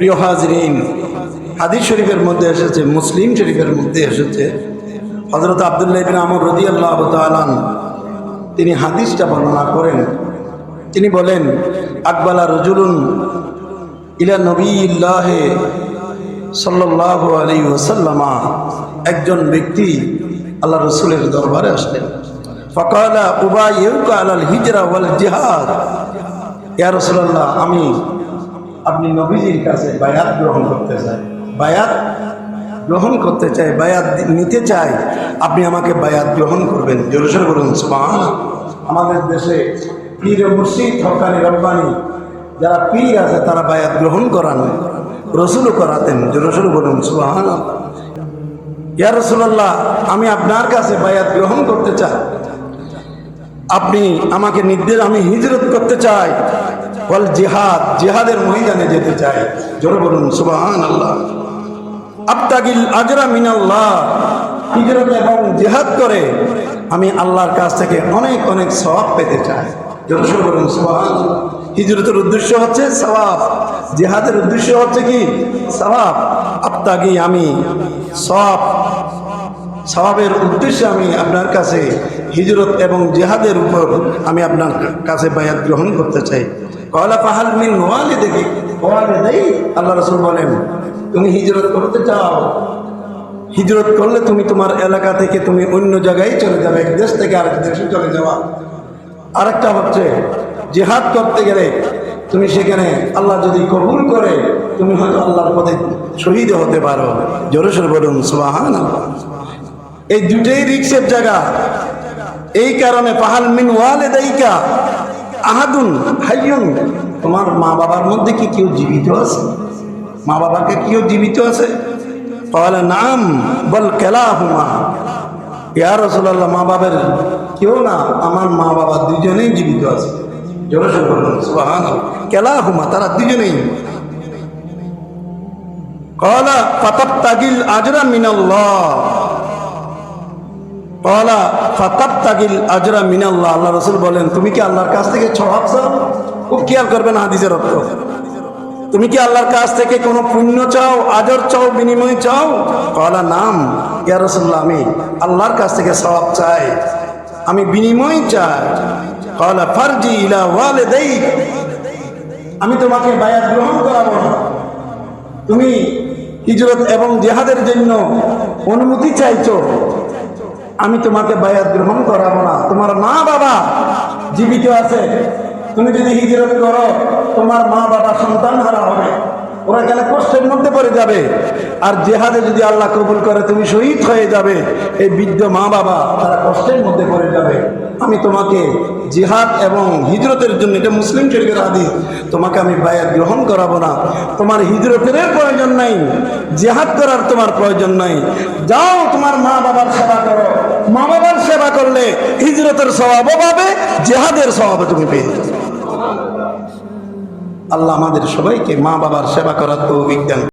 প্রিয় হাজরিন, হাদিস শরীফের মধ্যে এসেছে, মুসলিম শরীফের মধ্যে এসেছে। হজরত আবদুল্লাহ বিন আমর রদি আল্লাহ তালান তিনি হাদিসটা বর্ণনা করেন। তিনি বলেন, আকবালা রজুলুন ইলা নবী সাল্লাহ আলী ওসাল্লামা একজন ব্যক্তি আল্লাহ রসুলের দরবারে আসলেন। ফকালা উবা ইউকা আলাল হিজরা ওয়াল জিহাদ। ইয়া রসুল্লাহ আমি আপনি নবীজির কাছে বায়াত গ্রহণ করতে চাই বায়াত গ্রহণ করতে চাই বায়াত নিতে চাই আপনি আমাকে বায়াত গ্রহণ করবেন। জোরসর সুবাহ আমাদের দেশে পীর মুর্শিদ, হকানি, রব্বানি, যারা পীর আছে, তারা বায়াত গ্রহণ করান, রসুলও করাতেন। জোরসর বলুন সুবাহ ইয়া রসুল্লাহ আমি আপনার কাছে বায়াত গ্রহণ করতে চাই। আপনি আমাকে নির্দেশ, আমি হিজরত করতে চাই। বল জিহাদ, জিহাদের ময়দানে যেতে চাই জোরে বলুন সুবাহান আল্লাহ আবতাগিল আজরা মিনাল্লাহ। হিজরত এবং জিহাদ করে আমি আল্লাহর কাছ থেকে অনেক অনেক সওয়াব পেতে চাই। জোরে বলুন সুবাহান হিজরতের উদ্দেশ্য হচ্ছে সওয়াব। জেহাদের উদ্দেশ্য হচ্ছে কি? সওয়াব। আবতাগি আমি সওয়াব। সবাবের উদ্দেশ্যে আমি আপনার কাছে হিজরত এবং জেহাদের উপর আমি আপনার কাছে বায়াত গ্রহণ করতে চাই। কয়লা পাহাল মিন ওয়ালে দেখি ওয়ালে দেই আল্লাহ রসুল বলেন, তুমি হিজরত করতে চাও। হিজরত করলে তুমি তোমার এলাকা থেকে তুমি অন্য জায়গায় চলে যাবে, এক দেশ থেকে আরেক দেশে চলে যাওয়া। আরেকটা হচ্ছে, জেহাদ করতে গেলে তুমি সেখানে আল্লাহ যদি কবুল করে, তুমি হয়তো আল্লাহর পথে শহীদ হতে পারো। জোরে সোরে বলুন আল্লাহ এই দুটোই রিক্সের জায়গা। এই কারণে পাহাল মিন ওয়ালে দাইকা আহাদুন হাইয়ুন। তোমার মা বাবার মধ্যে কি কেউ জীবিত আছে? মা বাবাকে কেউ জীবিত আছে? তাহলে নাম, বল কেলা হুমা ইয়া রসুল্লাহ মা বাবার কেউ না, আমার মা বাবা দুজনেই জীবিত আছে। কেলা হুমা তারা দুজনেই কলা পাতাব তাগিল আজরা মিনাল্লাহ। কলা ফাতাব তাগিল আজরা মিনাল্লাহ আল্লাহ রসুল বলেন, তুমি কি আল্লাহর কাছ থেকে ছড়াব খুব খেয়াল করবেন হাদিসের অর্থ। তুমি কি আল্লাহর কাছ থেকে কোনো পুণ্য চাও, আজর চাও, বিনিময় চাও? কলা, নাম, ইয়া রসুল্লাহ আমি আল্লাহর কাছ থেকে সবাব চাই, আমি বিনিময় চাই। কলা, ফারজি ইলা ওয়ালে দেই আমি তোমাকে বায়াত গ্রহণ করাবো তুমি হিজরত এবং জেহাদের জন্য অনুমতি চাইছো আমি তোমাকে বায়াত গ্রহণ করাবো না। তোমার মা বাবা জীবিত আছে। তুমি যদি হিজরত করো, তোমার মা বাবা সন্তান হারা হবে। ওরা গেলে কষ্টের মধ্যে পড়ে যাবে। আর জেহাদে যদি আল্লাহ কবুল করে, তুমি শহীদ হয়ে যাবে। এই বৃদ্ধ মা বাবা তারা কষ্টের মধ্যে পড়ে যাবে। আমি তোমাকে জিহাদ এবং হিজরতের জন্য, এটা মুসলিম শরীফের আদি তোমাকে আমি বায়াত গ্রহণ করাবো না। তোমার হিজরতের প্রয়োজন নাই, জেহাদ করার তোমার প্রয়োজন নাই। যাও, তোমার মা বাবার সেবা করো। মা বাবার সেবা করলে হিজরতের স্বভাবও পাবে, জেহাদের স্বভাবও তুমি পেয়ে আল্লাহ আমাদের সবাইকে মা বাবার সেবা করার তো বিজ্ঞান